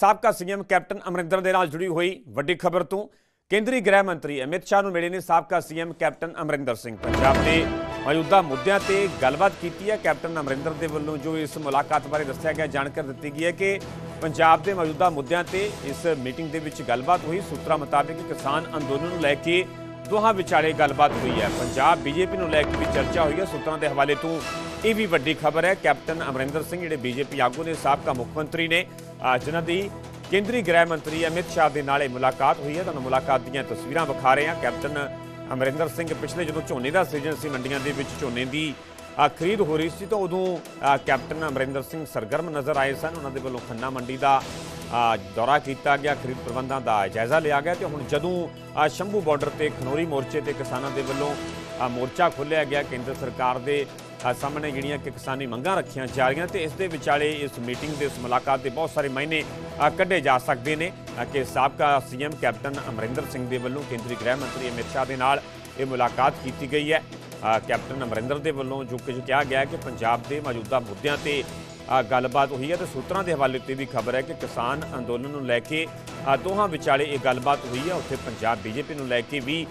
ਸਾਬਕਾ CM captain Amarinder ਦੇ ਨਾਲ ਜੁੜੀ ਹੋਈ ਵੱਡੀ ਖਬਰ ਤੋਂ ਕੇਂਦਰੀ ਗ੍ਰਹਿ ਮੰਤਰੀ ਅਮਿਤ ਸ਼ਾਹ ਨੂੰ ਮਿਲੇ ਨੇ ਸਾਬਕਾ ਸੀਐਮ ਕੈਪਟਨ ਅਮਰਿੰਦਰ ਸਿੰਘ। ਪੰਜਾਬ ਦੇ ਮੌਜੂਦਾ ਮੁੱਦਿਆਂ ਤੇ ਗੱਲਬਾਤ ਕੀਤੀ ਹੈ। ਕੈਪਟਨ ਅਮਰਿੰਦਰ ਦੇ ਵੱਲੋਂ ਜੋ ਇਸ ਮੁਲਾਕਾਤ ਬਾਰੇ ਦੱਸਿਆ ਗਿਆ, ਜਾਣਕਾਰੀ ਦਿੱਤੀ ਗਈ ਹੈ ਕਿ ਪੰਜਾਬ ਦੇ ਮੌਜੂਦਾ ਮੁੱਦਿਆਂ ਤੇ ਇਸ ਮੀਟਿੰਗ ਦੇ ਵਿੱਚ ਗੱਲਬਾਤ ਹੋਈ। ਸੂਤਰਾਂ ਮੁਤਾਬਿਕ ਕਿਸਾਨ ਅੰਦੋਲਨ ਨੂੰ ਲੈ ਕੇ ਦੋਹਾਂ ਵਿਚਾਲੇ ਗੱਲਬਾਤ ਹੋਈ ਹੈ। ਪੰਜਾਬ, ਬੀਜੇਪੀ ਨੂੰ ਲੈ ਕੇ ਵੀ ਚਰਚਾ ਹੋਈ ਹੈ। ਸੂਤਰਾਂ ਦੇ ਹਵਾਲੇ ਤੋਂ ਇਹ ਵੀ ਵੱਡੀ ਖਬਰ ਹੈ, ਕੈਪਟਨ ਅਮਰਿੰਦਰ ਸਿੰਘ ਜਿਹੜੇ ਬੀਜੇਪੀ ਆਗੂ ਨੇ, ਸਾਬਕਾ ਮੁੱਖ ਮੰਤਰੀ ਨੇ ਜਿਨ੍ਹਾਂ ਦੀ ਕੇਂਦਰੀ ਗ੍ਰਹਿ ਮੰਤਰੀ ਅਮਿਤ ਸ਼ਾਹ ਦੇ ਨਾਲ ਇਹ ਮੁਲਾਕਾਤ ਹੋਈ ਹੈ। ਤੁਹਾਨੂੰ ਮੁਲਾਕਾਤ ਦੀਆਂ ਤਸਵੀਰਾਂ ਵਿਖਾ ਰਹੇ ਹਾਂ। ਕੈਪਟਨ ਅਮਰਿੰਦਰ ਸਿੰਘ ਪਿਛਲੇ ਜਦੋਂ ਝੋਨੇ ਦਾ ਸੀਜ਼ਨ ਸੀ, ਮੰਡੀਆਂ ਦੇ ਵਿੱਚ ਝੋਨੇ ਦੀ ਖਰੀਦ ਹੋ ਰਹੀ ਸੀ, ਤਾਂ ਉਦੋਂ ਕੈਪਟਨ ਅਮਰਿੰਦਰ ਸਿੰਘ ਸਰਗਰਮ ਨਜ਼ਰ ਆਏ ਸਨ। ਉਹਨਾਂ ਦੇ ਵੱਲੋਂ ਖੰਨਾ ਮੰਡੀ ਦਾ ਦੌਰਾ ਕੀਤਾ ਗਿਆ, ਖਰੀਦ ਪ੍ਰਬੰਧਾਂ ਦਾ ਜਾਇਜ਼ਾ ਲਿਆ ਗਿਆ ਤੇ ਹੁਣ ਜਦੋਂ ਸ਼ੰਭੂ ਬਾਰਡਰ ਤੇ ਖਨੌਰੀ ਮੋਰਚੇ ਤੇ ਕਿਸਾਨਾਂ ਦੇ ਵੱਲੋਂ ਮੋਰਚਾ ਖੋਲ੍ਹਿਆ ਗਿਆ, ਕੇਂਦਰ ਸਰਕਾਰ ਦੇ ਸਾਹਮਣੇ ਜਿਹੜੀਆਂ ਕਿ ਕਿਸਾਨੀ ਮੰਗਾਂ ਰੱਖੀਆਂ ਜਾ ਰਹੀਆਂ ਤੇ ਇਸ ਦੇ ਵਿਚਾਲੇ ਇਸ ਮੀਟਿੰਗ ਦੇ ਇਸ ਮੁਲਾਕਾਤ ਦੇ ਬਹੁਤ ਸਾਰੇ ਮਾਇਨੇ ਕੱਢੇ ਜਾ ਸਕਦੇ ਨੇ। ਕਿ ਸਾਬਕਾ ਸੀਐਮ ਕੈਪਟਨ ਅਮਰਿੰਦਰ ਸਿੰਘ ਦੇ ਵੱਲੋਂ ਕੇਂਦਰੀ ਗ੍ਰਹਿ ਮੰਤਰੀ ਅਮਿਤ ਸ਼ਾਹ ਦੇ ਨਾਲ ਇਹ ਮੁਲਾਕਾਤ ਕੀਤੀ ਗਈ ਹੈ। ਕੈਪਟਨ ਅਮਰਿੰਦਰ ਦੇ ਵੱਲੋਂ ਜੋ ਕੁਝ ਕਿਹਾ ਗਿਆ ਕਿ ਪੰਜਾਬ ਦੇ ਮੌਜੂਦਾ ਮੁੱਦਿਆਂ ਤੇ ਗੱਲਬਾਤ ਹੋਈ ਹੈ ਤੇ ਸੂਤਰਾਂ ਦੇ ਹਵਾਲੇ ਤੇ ਵੀ ਖਬਰ ਹੈ ਕਿ ਕਿਸਾਨ ਅੰਦੋਲਨ ਨੂੰ ਲੈ ਕੇ ਦੋਹਾਂ ਵਿਚਾਲੇ ਇਹ ਗੱਲਬਾਤ ਹੋਈ ਹੈ। ਉੱਥੇ ਪੰਜਾਬ ਬੀਜੇਪੀ ਨੂੰ ਲੈ ਕੇ ਵੀ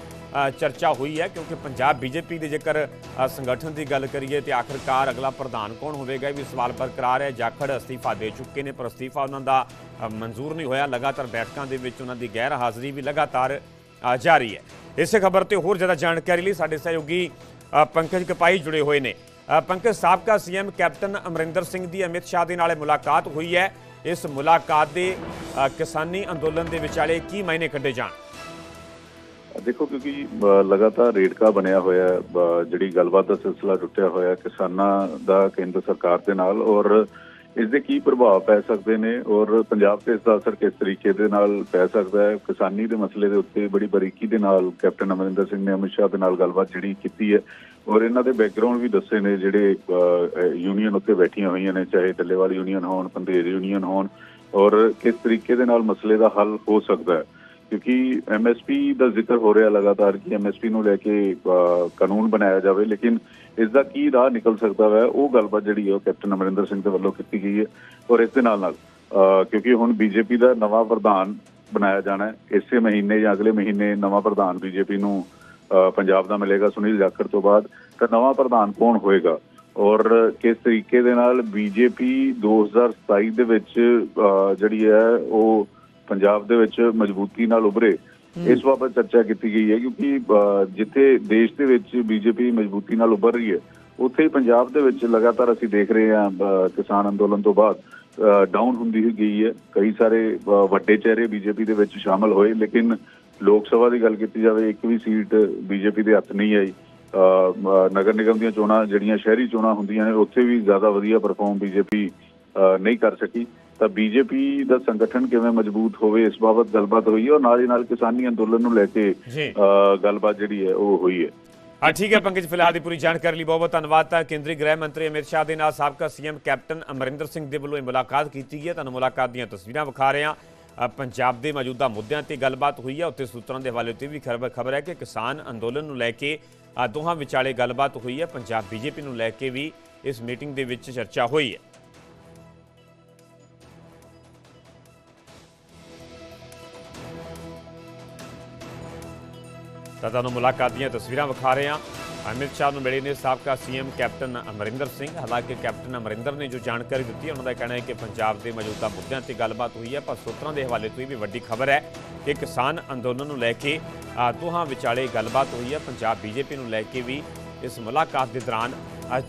ਚਰਚਾ ਹੋਈ ਹੈ, ਕਿਉਂਕਿ ਪੰਜਾਬ ਬੀਜੇਪੀ ਦੇ ਜੇਕਰ ਸੰਗਠਨ ਦੀ ਗੱਲ ਕਰੀਏ ਤੇ ਆਖਰਕਾਰ ਅਗਲਾ ਪ੍ਰਧਾਨ ਕੌਣ ਹੋਵੇਗਾ ਵੀ ਸਵਾਲ ਬਰਕਰਾਰ ਹੈ। ਜਾਖੜ ਅਸਤੀਫਾ ਦੇ ਚੁੱਕੇ ਨੇ, ਪਰ ਅਸਤੀਫਾ ਉਹਨਾਂ ਦਾ ਮਨਜ਼ੂਰ ਨਹੀਂ ਹੋਇਆ। ਲਗਾਤਾਰ ਬੈਠਕਾਂ ਦੇ ਵਿੱਚ ਉਹਨਾਂ ਦੀ ਗੈਰ ਹਾਜ਼ਰੀ ਵੀ ਲਗਾਤਾਰ ਜਾਰੀ ਹੈ। ਇਸੇ ਖਬਰ ਤੇ ਹੋਰ ਜ਼ਿਆਦਾ ਜਾਣਕਾਰੀ ਲਈ ਸਾਡੇ ਸਹਿਯੋਗੀ ਪੰਕਜ ਕਪਾਈ ਜੁੜੇ ਹੋਏ ਨੇ। ਪੰਕਜ ਸਾਬਕਾ ਸੀਐਮ ਕੈਪਟਨ ਅਮਰਿੰਦਰ ਸਿੰਘ ਦੀ ਅਮਿਤ ਸ਼ਾਹ ਦੇ ਨਾਲ ਮੁਲਾਕਾਤ ਹੋਈ ਹੈ। ਇਸ ਮੁਲਾਕਾਤ ਦੇ ਕਿਸਾਨੀ ਅੰਦੋਲਨ ਦੇ ਵਿਚਾਲੇ ਕੀ ਮਾਇਨੇ ਕੱਢੇ ਜਾਣ? ਦੇਖੋ, ਕਿਉਂਕਿ ਲਗਾਤਾਰ ਰੇਡਕਾ ਬਣਿਆ ਹੋਇਆ ਜਿਹੜੀ ਗੱਲਬਾਤ ਦਾ ਸਿਲਸਿਲਾ ਟੁੱਟਿਆ ਹੋਇਆ ਕਿਸਾਨਾਂ ਦਾ ਕੇਂਦਰ ਸਰਕਾਰ ਦੇ ਨਾਲ ਔਰ ਇਸ ਦੇ ਕੀ ਪ੍ਰਭਾਵ ਪੈ ਸਕਦੇ ਨੇ ਔਰ ਪੰਜਾਬ ਤੇ ਇਸ ਦਾ ਅਸਰ ਕਿਸ ਤਰੀਕੇ ਦੇ ਨਾਲ ਪੈ ਸਕਦਾ ਹੈ? ਕਿਸਾਨੀ ਦੇ ਮਸਲੇ ਦੇ ਉੱਤੇ ਬੜੀ ਬਰੀਕੀ ਦੇ ਨਾਲ ਕੈਪਟਨ ਅਮਰਿੰਦਰ ਸਿੰਘ ਨੇ ਅਮਿਤ ਸ਼ਾਹ ਦੇ ਨਾਲ ਗੱਲਬਾਤ ਜਿਹੜੀ ਕੀਤੀ ਹੈ ਔਰ ਇਹਨਾਂ ਦੇ ਬੈਕਗ੍ਰਾਉਂਡ ਵੀ ਦੱਸੇ ਨੇ ਜਿਹੜੇ ਯੂਨੀਅਨ ਉੱਤੇ ਬੈਠੀਆਂ ਹੋਈਆਂ ਨੇ, ਚਾਹੇ ਡੱਲੇਵਾਲ ਯੂਨੀਅਨ ਹੋਣ, ਪੰਧੇਰ ਯੂਨੀਅਨ ਹੋਣ ਔਰ ਕਿਸ ਤਰੀਕੇ ਦੇ ਨਾਲ ਮਸਲੇ ਦਾ ਹੱਲ ਹੋ ਸਕਦਾ ਹੈ? ਕਿਉਂਕਿ ਐਮਐਸਪੀ ਦਾ ਜ਼ਿਕਰ ਹੋ ਰਿਹਾ ਲਗਾਤਾਰ ਕਿ ਐਮਐਸਪੀ ਨੂੰ ਲੈ ਕੇ ਕਾਨੂੰਨ ਬਣਾਇਆ ਜਾਵੇ ਲੇਕਿਨ ਇਸ ਦਾ ਕੀ ਰਾਹ ਨਿਕਲ ਸਕਦਾ ਹੈ ਉਹ ਗੱਲਬਾਤ ਜਿਹੜੀ ਹੈ ਉਹ ਕੈਪਟਨ ਅਮਰਿੰਦਰ ਸਿੰਘ ਦੇ ਵੱਲੋਂ ਕੀਤੀ ਗਈ ਹੈ ਔਰ ਇਸ ਦੇ ਨਾਲ ਨਾਲ ਕਿਉਂਕਿ ਹੁਣ ਬੀਜੇਪੀ ਦਾ ਨਵਾਂ ਪ੍ਰਧਾਨ ਬਣਾਇਆ ਜਾਣਾ ਹੈ ਇਸੇ ਮਹੀਨੇ ਜਾਂ ਅਗਲੇ ਮਹੀਨੇ ਨਵਾਂ ਪ੍ਰਧਾਨ ਬੀਜੇਪੀ ਨੂੰ ਅ, ਪੰਜਾਬ ਦਾ ਮਿਲੇਗਾ ਸੁਨੀਲ ਜਾਖੜ ਤੋਂ ਬਾਅਦ ਤਾਂ ਨਵਾਂ ਪ੍ਰਧਾਨ ਕੌਣ ਹੋਏਗਾ? ਔਰ ਕਿਸ ਤਰੀਕੇ ਦੇ ਨਾਲ ਬੀਜੇਪੀ 2027 ਦੇ ਵਿੱਚ ਅ, ਜਿਹੜੀ ਹੈ ਉਹ ਪੰਜਾਬ ਦੇ ਵਿੱਚ ਮਜ਼ਬੂਤੀ ਨਾਲ ਉਭਰੇ ਇਸ ਬਾਬਤ ਚਰਚਾ ਕੀਤੀ ਗਈ ਹੈ ਕਿਉਂਕਿ ਜਿੱਥੇ ਦੇਸ਼ ਦੇ ਵਿੱਚ ਬੀਜੇਪੀ ਮਜ਼ਬੂਤੀ ਨਾਲ ਉੱਭਰ ਰਹੀ ਹੈ ਉੱਥੇ ਹੀ ਪੰਜਾਬ ਦੇ ਵਿੱਚ ਲਗਾਤਾਰ ਅਸੀਂ ਦੇਖ ਰਹੇ ਹਾਂ ਕਿਸਾਨ ਅੰਦੋਲਨ ਤੋਂ ਬਾਅਦ ਡਾਊਨ ਹੁੰਦੀ ਗਈ ਹੈ। ਕਈ ਸਾਰੇ ਵੱਡੇ ਚਿਹਰੇ ਬੀਜੇਪੀ ਦੇ ਵਿੱਚ ਸ਼ਾਮਲ ਹੋਏ ਲੇਕਿਨ ਲੋਕ ਸਭਾ ਦੀ ਗੱਲ ਕੀਤੀ ਜਾਵੇ ਇੱਕ ਵੀ ਸੀਟ ਬੀਜੇਪੀ ਦੇ ਹੱਥ ਨਹੀਂ ਆਈ। ਨਗਰ ਨਿਗਮ ਦੀਆਂ ਚੋਣਾਂ ਜਿਹੜੀਆਂ ਸ਼ਹਿਰੀ ਚੋਣਾਂ ਹੁੰਦੀਆਂ ਨੇ ਉੱਥੇ ਵੀ ਜ਼ਿਆਦਾ ਵਧੀਆ ਪਰਫਾਰਮ ਬੀਜੇਪੀ ਨਹੀਂ ਕਰ ਸਕੀ। ਤਾਂ ਬੀਜੇਪੀ ਦਾ ਸੰਗਠਨ ਕਿਵੇਂ ਮਜ਼ਬੂਤ ਹੋਵੇ ਇਸ ਬਾਬਤ ਗੱਲਬਾਤ ਹੋਈ ਹੈ ਔਰ ਨਾਲ ਹੀ ਨਾਲ ਕਿਸਾਨੀ ਅੰਦੋਲਨ ਨੂੰ ਲੈ ਕੇ ਗੱਲਬਾਤ ਜਿਹੜੀ ਹੈ ਉਹ ਹੋਈ ਹੈ। ਹਾਂ ਠੀਕ ਹੈ ਪੰਕਜ ਫਿਲਹਾਲ ਦੀ ਪੂਰੀ ਜਾਣਕਾਰੀ ਲਈ ਬਹੁਤ ਬਹੁਤ ਧੰਨਵਾਦ। ਤਾਂ ਕੇਂਦਰੀ ਗ੍ਰਹਿ ਮੰਤਰੀ ਅਮਿਤ ਸ਼ਾਹ ਦੇ ਨਾਲ ਸਾਬਕਾ ਸੀਐਮ ਕੈਪਟਨ ਅਮਰਿੰਦਰ ਸਿੰਘ ਦੇ ਵੱਲੋਂ ਇਹ ਮੁਲਾਕਾਤ ਕੀਤੀ ਗਈ ਹੈ। ਤੁਹਾਨੂੰ ਮੁਲਾਕਾਤ ਦੀਆਂ ਤਸਵੀਰਾਂ ਵਿਖਾ ਰਹੇ ਹਾਂ। ਪੰਜਾਬ ਦੇ ਮੌਜੂਦਾ ਮੁੱਦਿਆਂ ਤੇ ਗੱਲਬਾਤ ਹੋਈ ਹੈ। ਉੱਤੇ ਸੂਤਰਾਂ ਦੇ ਹਵਾਲੇ ਤੇ ਵੀ ਖਬਰ ਹੈ ਕਿ ਕਿਸਾਨ ਅੰਦੋਲਨ ਨੂੰ ਲੈ ਕੇ ਦੋਹਾਂ ਵਿਚਾਲੇ ਗੱਲਬਾਤ ਹੋਈ ਹੈ। ਪੰਜਾਬ ਬੀਜੇਪੀ ਨੂੰ ਲੈ ਕੇ ਵੀ ਇਸ ਮੀਟਿੰਗ ਦੇ ਵਿੱਚ ਚਰਚਾ ਹੋਈ ਹੈ। ਤਾਂ ਤੁਹਾਨੂੰ ਮੁਲਾਕਾਤ ਦੀਆਂ ਤਸਵੀਰਾਂ ਵਿਖਾ ਰਹੇ ਹਾਂ। ਅਮਿਤ ਸ਼ਾਹ ਨੂੰ ਮਿਲੇ ਨੇ ਸਾਬਕਾ ਸੀਐਮ ਕੈਪਟਨ ਅਮਰਿੰਦਰ ਸਿੰਘ। ਹਾਲਾਂਕਿ ਕੈਪਟਨ ਅਮਰਿੰਦਰ ਨੇ ਜੋ ਜਾਣਕਾਰੀ ਦਿੱਤੀ ਹੈ ਉਹਨਾਂ ਦਾ ਕਹਿਣਾ ਹੈ ਕਿ ਪੰਜਾਬ ਦੇ ਮੌਜੂਦਾ ਮੁੱਦਿਆਂ ਤੇ ਗੱਲਬਾਤ ਹੋਈ ਹੈ ਪਰ ਸੂਤਰਾਂ ਦੇ ਹਵਾਲੇ ਤੋਂ ਇਹ ਵੀ ਵੱਡੀ ਖਬਰ ਹੈ ਕਿ ਕਿਸਾਨ ਅੰਦੋਲਨ ਨੂੰ ਲੈ ਕੇ ਦੋਹਾਂ ਵਿਚਾਲੇ ਗੱਲਬਾਤ ਹੋਈ ਹੈ। ਪੰਜਾਬ ਬੀਜੇਪੀ ਨੂੰ ਲੈ ਕੇ ਵੀ ਇਸ ਮੁਲਾਕਾਤ ਦੇ ਦੌਰਾਨ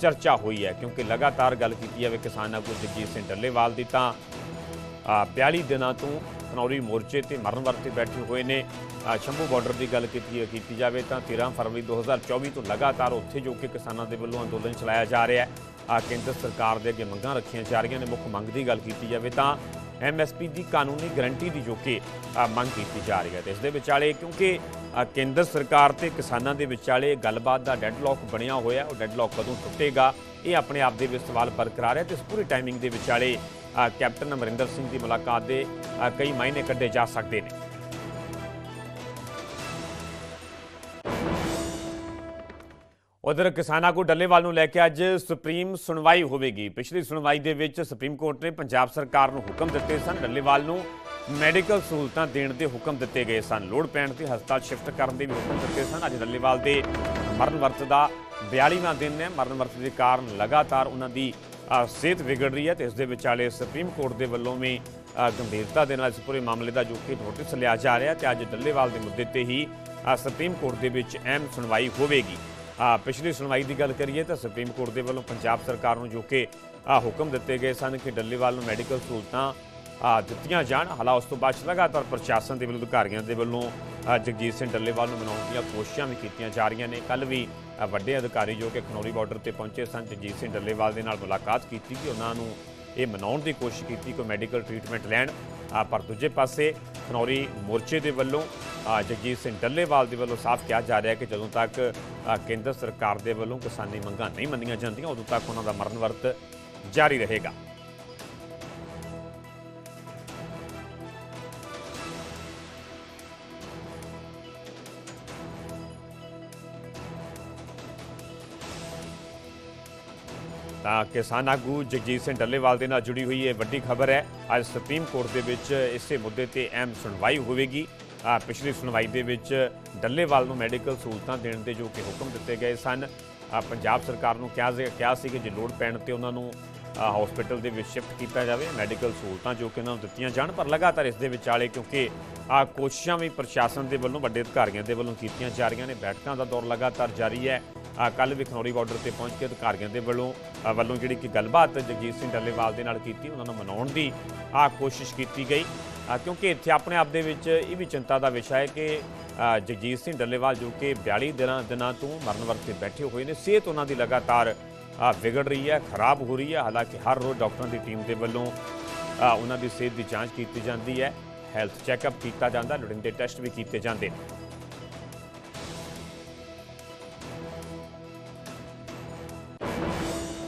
ਚਰਚਾ ਹੋਈ ਹੈ ਕਿਉਂਕਿ ਲਗਾਤਾਰ ਗੱਲ ਕੀਤੀ ਜਾਵੇ ਕਿਸਾਨ ਆਗੂ ਜਗਜੀਤ ਸਿੰਘ ਡੱਲੇਵਾਲ ਦੀ ਤਾਂ ਅ, 42 ਦਿਨਾਂ ਤੋਂ ਖਨੌਰੀ ਮੋਰਚੇ ਤੇ ਮਰਨ ਵਰਤੇ ਬੈਠੇ ਹੋਏ ਨੇ। ਸ਼ੰਭੂ ਬਾਰਡਰ ਦੀ ਗੱਲ ਕੀਤੀ ਕੀਤੀ ਜਾਵੇ ਤਾਂ 13 ਫਰਵਰੀ 2024 ਤੋਂ ਲਗਾਤਾਰ ਉੱਥੇ ਜੋ ਕਿ ਕਿਸਾਨਾਂ ਦੇ ਵੱਲੋਂ ਅੰਦੋਲਨ ਚਲਾਇਆ ਜਾ ਰਿਹਾ ਹੈ ਅ, ਕੇਂਦਰ ਸਰਕਾਰ ਦੇ ਅੱਗੇ ਮੰਗਾਂ ਰੱਖੀਆਂ ਜਾ ਰਹੀਆਂ ਨੇ। ਮੁੱਖ ਮੰਗ ਦੀ ਗੱਲ ਕੀਤੀ ਜਾਵੇ ਤਾਂ ਐਮਐਸਪੀ ਦੀ ਕਾਨੂੰਨੀ ਗਰੰਟੀ ਦੀ ਜੋ ਕਿ ਮੰਗ ਕੀਤੀ ਜਾ ਰਹੀ ਹੈ। ਤੇ ਇਸ ਦੇ ਵਿਚਾਲੇ ਕਿਉਂਕਿ ਕੇਂਦਰ ਸਰਕਾਰ ਤੇ ਕਿਸਾਨਾਂ ਦੇ ਵਿਚਾਲੇ ਗੱਲਬਾਤ ਦਾ ਡੈਡਲੌਕ ਬਣਿਆ ਹੋਇਆ ਉਹ ਡੈਡਲੌਕ ਕਦੋਂ ਟੁੱਟੇਗਾ ਇਹ ਆਪਣੇ ਆਪ ਦੇ ਵਿੱਚ ਸਵਾਲ ਬਰਕਰਾਰ ਹੈ। ਤੇ ਇਸ ਪੂਰੀ ਟਾਈਮਿੰਗ ਦੇ ਵਿਚਾਲੇ ਕੈਪਟਨ ਅਮਰਿੰਦਰ ਸਿੰਘ ਦੀ ਮੁਲਾਕਾਤ ਦੇ ਕਈ ਮਾਇਨੇ ਕੱਢੇ ਜਾ ਸਕਦੇ ਨੇ। ਉਧਰ ਕਿਸਾਨਾਂ ਕੋ ਡੱਲੇਵਾਲ ਨੂੰ ਲੈ ਕੇ ਅੱਜ ਸੁਪਰੀਮ ਸੁਣਵਾਈ ਹੋਵੇਗੀ। ਪਿਛਲੀ ਸੁਣਵਾਈ ਦੇ ਵਿੱਚ ਸੁਪਰੀਮ ਕੋਰਟ ਨੇ ਪੰਜਾਬ ਸਰਕਾਰ ਨੂੰ ਹੁਕਮ ਦਿੱਤੇ ਸਨ। ਡੱਲੇਵਾਲ ਨੂੰ ਮੈਡੀਕਲ ਸਹੂਲਤਾਂ ਦੇਣ ਦੇ ਹੁਕਮ ਦਿੱਤੇ ਗਏ ਸਨ। ਲੋੜ ਪੈਣ ਤੇ ਹਸਪਤਾਲ ਸ਼ਿਫਟ ਕਰਨ ਦੇ ਵੀ ਹੁਕਮ ਦਿੱਤੇ ਸਨ। ਅੱਜ ਡੱਲੇਵਾਲ ਦੇ ਮਰਨ ਵਰਤ ਦਾ 42ਵਾਂ ਦਿਨ ਹੈ। ਮਰਨ ਵਰਤ ਦੇ ਕਾਰਨ ਲਗਾਤਾਰ ਉਹਨਾਂ ਦੀ ਸਿਹਤ ਵਿਗੜ ਰਹੀ ਹੈ ਤੇ ਇਸ ਦੇ ਵਿਚਾਲੇ ਸੁਪਰੀਮ ਕੋਰਟ ਦੇ ਵੱਲੋਂ ਵੀ ਗੰਭੀਰਤਾ ਦੇ ਨਾਲ ਇਸ ਪੂਰੇ ਮਾਮਲੇ ਦਾ ਜੋ ਕਿ ਨੋਟਿਸ ਲਿਆ ਜਾ ਰਿਹਾ ਤੇ ਅੱਜ ਡੱਲੇਵਾਲ ਦੇ ਮੁੱਦੇ ਤੇ ਹੀ ਸੁਪਰੀਮ ਕੋਰਟ ਦੇ ਵਿੱਚ ਅਹਿਮ ਸੁਣਵਾਈ ਹੋਵੇਗੀ। ਪਿਛਲੀ ਸੁਣਵਾਈ ਦੀ ਗੱਲ ਕਰੀਏ ਤਾਂ ਸੁਪਰੀਮ ਕੋਰਟ ਦੇ ਵੱਲੋਂ ਪੰਜਾਬ ਸਰਕਾਰ ਨੂੰ ਜੋ ਕਿ ਹੁਕਮ ਦਿੱਤੇ ਗਏ ਸਨ ਕਿ ਡੱਲੇਵਾਲ ਨੂੰ ਮੈਡੀਕਲ ਸਹੂਲਤਾਂ ਦਿੱਤੀਆਂ ਜਾਣ। ਹਾਲਾ ਉਸ ਤੋਂ ਬਾਅਦ 'ਚ ਲਗਾਤਾਰ ਪ੍ਰਸ਼ਾਸਨ ਦੇ ਵੱਲੋਂ ਅਧਿਕਾਰੀਆਂ ਦੇ ਵੱਲੋਂ ਜਗਜੀਤ ਸਿੰਘ ਡੱਲੇਵਾਲ ਨੂੰ ਮਨਾਉਣ ਦੀਆਂ ਕੋਸ਼ਿਸ਼ਾਂ ਵੀ ਕੀਤੀਆਂ ਜਾ ਰਹੀਆਂ ਨੇ। ਕੱਲ ਵੀ ਵੱਡੇ ਅਧਿਕਾਰੀ ਜੋ ਕਿ ਖਨੌਰੀ ਬਾਰਡਰ ਤੇ ਪਹੁੰਚੇ ਸਨ, ਜਗਜੀਤ ਸਿੰਘ ਡੱਲੇਵਾਲ ਦੇ ਨਾਲ ਮੁਲਾਕਾਤ ਕੀਤੀ ਕਿ ਉਹਨਾਂ ਨੂੰ ਇਹ ਮਨਾਉਣ ਦੀ ਕੋਸ਼ਿਸ਼ ਕੀਤੀ ਕੋਈ ਮੈਡੀਕਲ ਟ੍ਰੀਟਮੈਂਟ ਲੈਣ। ਪਰ ਦੂਜੇ ਪਾਸੇ ਖਨੌਰੀ ਮੋਰਚੇ ਦੇ ਵੱਲੋਂ ਜਗਜੀਤ ਸਿੰਘ ਡੱਲੇਵਾਲ ਦੇ ਵੱਲੋਂ ਸਾਫ਼ ਕਿਹਾ ਜਾ ਰਿਹਾ ਕਿ ਜਦੋਂ ਤੱਕ ਕੇਂਦਰ ਸਰਕਾਰ ਦੇ ਵੱਲੋਂ ਕਿਸਾਨੀ ਮੰਗਾਂ ਨਹੀਂ ਮੰਨੀਆਂ ਜਾਂਦੀਆਂ, ਉਦੋਂ ਤੱਕ ਉਹਨਾਂ ਦਾ ਮਰਨ ਵਰਤ ਜਾਰੀ ਰਹੇਗਾ। ਤਾਂ ਕਿਸਾਨ ਆਗੂ ਜਗਜੀਤ ਸਿੰਘ ਡੱਲੇਵਾਲ ਦੇ ਨਾਲ ਜੁੜੀ ਹੋਈ ਇਹ ਵੱਡੀ ਖਬਰ ਹੈ। ਅੱਜ ਸੁਪਰੀਮ ਕੋਰਟ ਦੇ ਵਿੱਚ ਇਸੇ ਮੁੱਦੇ ਤੇ ਅਹਿਮ ਸੁਣਵਾਈ ਹੋਵੇਗੀ। ਪਿਛਲੀ ਸੁਣਵਾਈ ਦੇ ਵਿੱਚ ਡੱਲੇਵਾਲ ਨੂੰ ਮੈਡੀਕਲ ਸਹੂਲਤਾਂ ਦੇਣ ਦੇ ਜੋ ਕਿ ਹੁਕਮ ਦਿੱਤੇ ਗਏ ਸਨ ਪੰਜਾਬ ਸਰਕਾਰ ਨੂੰ ਕਿਹਾ ਸੀ ਕਿਹਾ ਸੀ ਕਿ ਜੇ ਲੋੜ ਪੈਣ ਤੇ ਉਹਨਾਂ ਨੂੰ ਹਸਪੀਟਲ ਦੇ ਵਿੱਚ ਸ਼ਿਫਟ ਕੀਤਾ ਜਾਵੇ, ਮੈਡੀਕਲ ਸਹੂਲਤਾਂ ਜੋ ਕਿ ਉਹਨਾਂ ਨੂੰ ਦਿੱਤੀਆਂ ਜਾਣ, ਪਰ ਲਗਾਤਾਰ ਇਸ ਦੇ ਵਿਚਾਲੇ ਕਿਉਂਕਿ ਆ ਕੋਸ਼ਿਸ਼ਾਂ ਵੀ ਪ੍ਰਸ਼ਾਸਨ ਦੇ ਵੱਲੋਂ, ਵੱਡੇ ਅਧਿਕਾਰੀਆਂ ਦੇ ਵੱਲੋਂ ਕੀਤੀਆਂ ਜਾ ਰਹੀਆਂ ਨੇ, ਬੈਠਕਾਂ ਦਾ ਦੌਰ ਲਗਾਤਾਰ ਜਾਰੀ ਹੈ। ਕੱਲ ਵੀ ਖਨੌਰੀ ਬਾਰਡਰ ਤੇ ਪਹੁੰਚ ਕੇ ਅਧਿਕਾਰੀਆਂ ਦੇ ਵੱਲੋਂ ਵੱਲੋਂ ਜਿਹੜੀ ਕਿ ਗੱਲਬਾਤ ਜਗਜੀਤ ਸਿੰਘ ਡੱਲੇਵਾਲ ਦੇ ਨਾਲ ਕੀਤੀ, ਉਹਨਾਂ ਨੂੰ ਮਨਾਉਣ ਦੀ ਆ ਕੋਸ਼ਿਸ਼ ਕੀਤੀ ਗਈ। ਕਿਉਂਕਿ ਇੱਥੇ ਆਪਣੇ ਆਪ ਦੇ ਵਿੱਚ ਇਹ ਵੀ ਚਿੰਤਾ ਦਾ ਵਿਸ਼ਾ ਹੈ ਕਿ ਜਗਜੀਤ ਸਿੰਘ ਡੱਲੇਵਾਲ ਜੋ ਕਿ 42 ਦਿਨਾਂ ਦਿਨਾਂ ਤੋਂ ਮਰਨ ਵਰਤ ਤੇ ਬੈਠੇ ਹੋਏ ਨੇ, ਸਿਹਤ ਉਹਨਾਂ ਦੀ ਲਗਾਤਾਰ ਵਿਗੜ ਰਹੀ ਹੈ, ਖਰਾਬ ਹੋ ਰਹੀ ਹੈ। ਹਾਲਾਂਕਿ ਹਰ ਰੋਜ਼ ਡਾਕਟਰਾਂ ਦੀ ਟੀਮ ਦੇ ਵੱਲੋਂ ਉਹਨਾਂ ਦੀ ਸਿਹਤ ਦੀ ਜਾਂਚ ਕੀਤੀ ਜਾਂਦੀ ਹੈ। ਹੈਲਥ ਚੈੱਕਅਪ ਕੀਤਾ ਜਾਂਦਾ, ਲੋੜੀਂਦੇ ਟੈਸਟ ਵੀ ਕੀਤੇ ਜਾਂਦੇ ਨੇ।